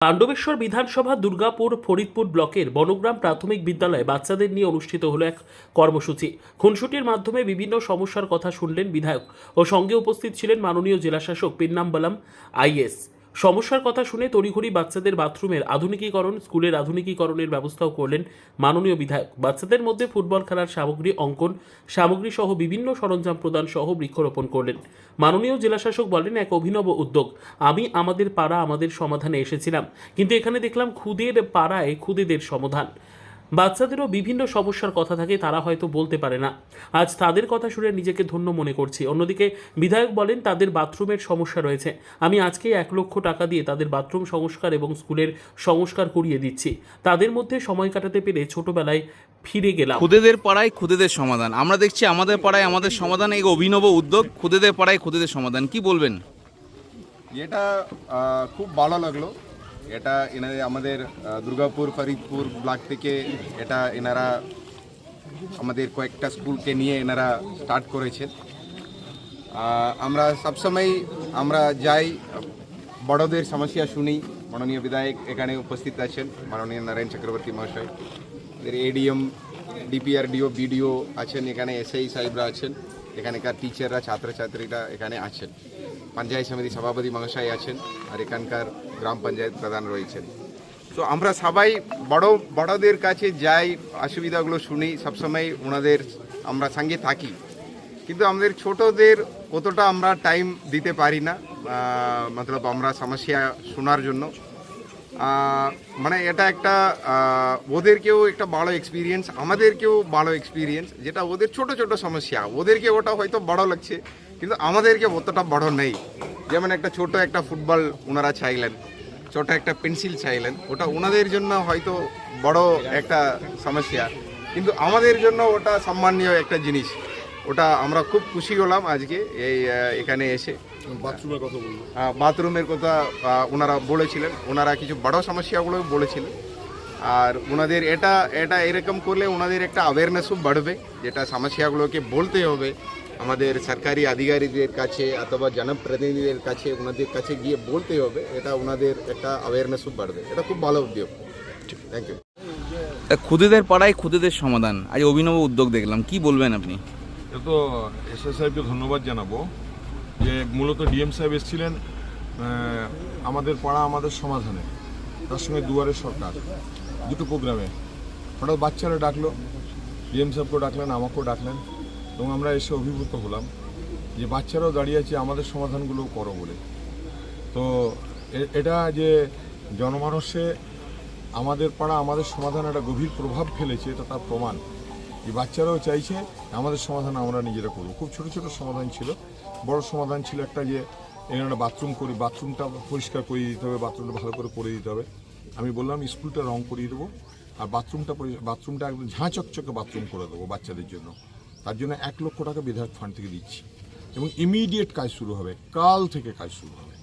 পাণ্ডবেশ্বর বিধানসভা দুর্গাপুর ফরিদপুর ব্লকের বনগ্রাম প্রাথমিক বিদ্যালয়ে বাচ্চাদের নিয়ে অনুষ্ঠিত হলো এক কর্মসূচি। খুনসুটির মাধ্যমে বিভিন্ন সমস্যার কথা শুনলেন বিধায়ক ও সঙ্গে উপস্থিত ছিলেন মাননীয় জেলাশাসক পিন্নাম্বালাম আইএস। সমস্যার কথা শুনে তড়িঘড়ি বাচ্চাদের বাথরুমের আধুনিকীকরণ, স্কুলের আধুনিকীকরণের ব্যবস্থাও করলেন মাননীয় বিধায়ক। বাচ্চাদের মধ্যে ফুটবল খেলার সামগ্রী, অঙ্কন সামগ্রী সহ বিভিন্ন সরঞ্জাম প্রদান সহ বৃক্ষরোপণ করলেন। মাননীয় জেলাশাসক বলেন, এক অভিনব উদ্যোগ। আমি আমাদের পাড়া, আমাদের সমাধানে এসেছিলাম। কিন্তু এখানে দেখলাম খুদের পাড়ায় খুদেদের সমাধান। বাচ্চাদেরও বিভিন্ন সমস্যার কথা থাকে তারা হয়তো বলতে পারে না। আজ তাদের কথা শুনে নিজেকে ধন্য মনে করছি। অন্যদিকে বিধায়ক বলেন তাদের বাথরুমের সমস্যা রয়েছে। আমি আজকে এক লক্ষ টাকা দিয়ে তাদের বাথরুম সংস্কার এবং স্কুলের সংস্কার করিয়ে দিচ্ছি। তাদের মধ্যে সময় কাটাতে পেরে ছোটবেলায় ফিরে গেলাম। খুদেদের পাড়ায় খুদেদের সমাধান। আমরা দেখছি আমাদের পাড়ায় আমাদের সমাধান এই অভিনব উদ্যোগ। খুদেদের পাড়ায় খুদেদের সমাধান। কি বলবেন? এটা খুব ভালো লাগল। এটা এনাদের আমাদের দুর্গাপুর, ফরিদপুর, ব্লক থেকে এটা এনারা আমাদের কয়েকটা স্কুলকে নিয়ে এনারা স্টার্ট করেছেন। আমরা সবসময় আমরা যাই, বড়দের সমস্যা শুনি। মাননীয় বিধায়ক এখানে উপস্থিত আছেন, মাননীয় নারায়ণ চক্রবর্তী মহাশয়। এডিএম ডিপিআরডিও বিডিও আছেন, এখানে এসআই সাহেবরা আছেন। এখানকার টিচাররা ছাত্রছাত্রীরা এখানে আছেন। পঞ্চায়েত সমিতি সভাপতি মহাশয় আছেন আর এখানকার গ্রাম পঞ্চায়েত প্রধান রয়েছেন। তো আমরা সবাই বড়, বড়দের কাছে যাই, অসুবিধাগুলো শুনি, সবসময় ওনাদের আমরা সঙ্গে থাকি। কিন্তু আমাদের ছোটদের কতটা আমরা টাইম দিতে পারি না মতলব আমরা সমস্যা শোনার জন্য। মানে এটা একটা ওদেরকেও একটা ভালো এক্সপিরিয়েন্স আমাদেরকেও ভালো এক্সপিরিয়েন্স যেটা ওদের ছোট ছোট সমস্যা। ওদেরকে ওটা হয়তো বড় লাগছে, কিন্তু আমাদেরকে অতটা বড় নেই। যেমন একটা ছোট একটা ফুটবল ওনারা চাইলেন, ছোট একটা পেন্সিল চাইলেন, ওটা ওনাদের জন্য হয়তো বড় একটা সমস্যা। কিন্তু আমাদের জন্য ওটা সম্মানীয় একটা জিনিস। ওটা আমরা খুব খুশি হলাম আজকে এই এখানে এসে। বাথরুমের কথা বলব। বাথরুমের কথা ওনারা বলেছিলেন। ওনারা কিছু বড় সমস্যাগুলো বলেছিলেন। আর ওনাদের এটা এটা এরকম করলে ওনাদের একটা অ্যাওয়ারনেসও বাড়বে যেটা সমস্যাগুলোকে বলতে হবে। আমাদের সরকারি আধিকারিকদের কাছে অথবা জনপ্রতিনিধিদের কাছে ওনাদের কাছে গিয়ে বলতে হবে। এটা ওনাদের একটা অ্যাওয়ারনেসও বাড়বে। এটা খুব ভালো উদ্যোগ। থ্যাংক ইউ তা খুদেদের পাড়ায় খুদেদের সমাধান। আজ অভিনব উদ্যোগ দেখলাম। কি বলবেন আপনি? তো এস এস সাহেবকে ধন্যবাদ জানাব যে মূলত ডিএম সাহেব এসেছিলেন আমাদের পাড়া, আমাদের সমাধানে, তার সঙ্গে দুয়ারে সরকার, দুটো প্রোগ্রামে। হঠাৎ বাচ্চারা ডাকলো, ডিএম সাহেবকেও ডাকলেন, আমাকেও ডাকলেন, এবং আমরা এসে অভিভূত হলাম যে বাচ্চারাও দাঁড়িয়ে আছে, আমাদের সমাধানগুলো করো বলে। তো এটা যে জনমানসে আমাদের পাড়া, আমাদের সমাধান একটা গভীর প্রভাব ফেলেছে, এটা তার প্রমাণ। এই বাচ্চারাও চাইছে, আমাদের সমাধান আমরা নিজেরা করব। খুব ছোট ছোট সমাধান ছিল। বড় সমাধান ছিল একটা যে, এখানে বাথরুম করি বাথরুমটা পরিষ্কার করে দিতে হবে বাথরুমটা ভালো করে করে দিতে হবে। আমি বললাম, স্কুলটা রং করিয়ে দেবো আর বাথরুমটা বাথরুমটা একদম ঝাঁ চকচকে বাথরুম করে দেবো বাচ্চাদের জন্য। তার জন্য এক লক্ষ টাকা বিধায়ক ফান্ড থেকে দিচ্ছি। এবং ইমিডিয়েট কাজ শুরু হবে, কাল থেকে কাজ শুরু হবে।